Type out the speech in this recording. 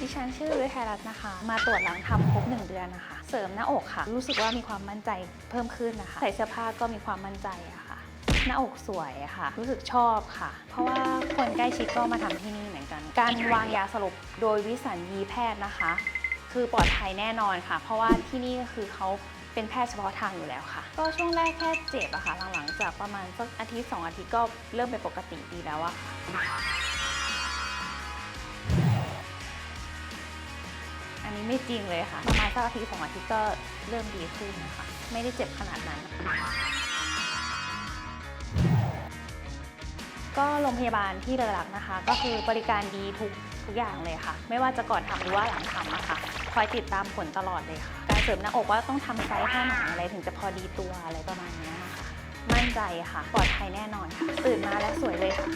ดิฉันชื่อฤทัยรัตน์นะคะ มาตรวจหลังทำครบหนึ่งเดือนนะคะ เสริมหน้าอกค่ะ รู้สึกว่ามีความมั่นใจเพิ่มขึ้นนะคะ ใส่เสื้อผ้าก็มีความมั่นใจอะค่ะ หน้าอกสวยอะค่ะ รู้สึกชอบค่ะ เพราะว่าคนใกล้ชิดก็มาทำที่นี่เหมือนกัน การวางยาสลบโดยวิสัญญีแพทย์นะคะ คือปลอดภัยแน่นอนค่ะ เพราะว่าที่นี่ก็คือเขาเป็นแพทย์เฉพาะทางอยู่แล้วค่ะ ก็ช่วงแรกแค่เจ็บอะค่ะ หลังๆจากประมาณสักอาทิตย์สองอาทิตย์ก็เริ่มเป็นปกติดีแล้วอะค่ะ อันนี้ไม่จริงเลยค่ะ ประมาณสักอาทิตย์สองอาทิตย์ก็เริ่มดีขึ้นนะคะไม่ได้เจ็บขนาดนั้น ก็โรงพยาบาลที่เลอรักนะคะ ก็คือบริการดีทุกทุกอย่างเลยค่ะ ไม่ว่าจะก่อนทำหรือว่าหลังทำอะค่ะ คอยติดตามผลตลอดเลยค่ะ การเสริมหน้าอกว่าต้องทำไซส์ท่าไหนอะไรถึงจะพอดีตัวอะไรประมาณนี้นะคะ มั่นใจค่ะ ปลอดภัยแน่นอนค่ะ ตื่นมาแล้วสวยเลยค่ะ